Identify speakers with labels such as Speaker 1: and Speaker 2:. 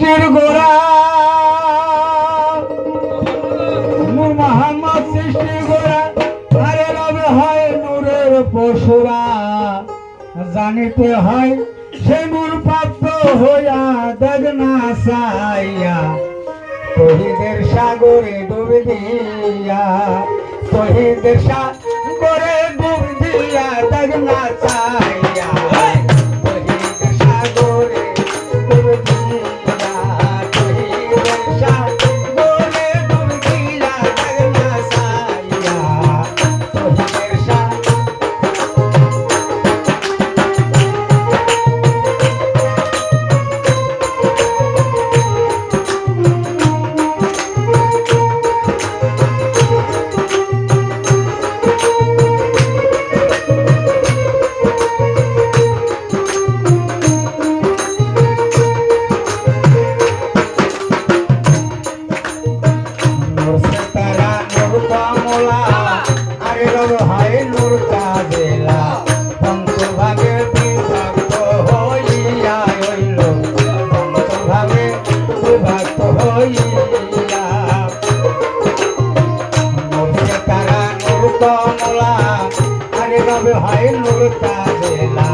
Speaker 1: সৃষ্টির গোড়া। মোহাম্মদ সৃষ্টির গোড়া। আরে রবে হয় নূরের পশুরা। জানিতে হয় সে নূর প্রাপ্ত হইয়া দেখ না সাইয়া। তহিদের সাগরে ডুবে দিয়া তহিদের সাগরে ডুবে দিয়া দেখ না কমলা আগে তবে হয় লোকটা জেলা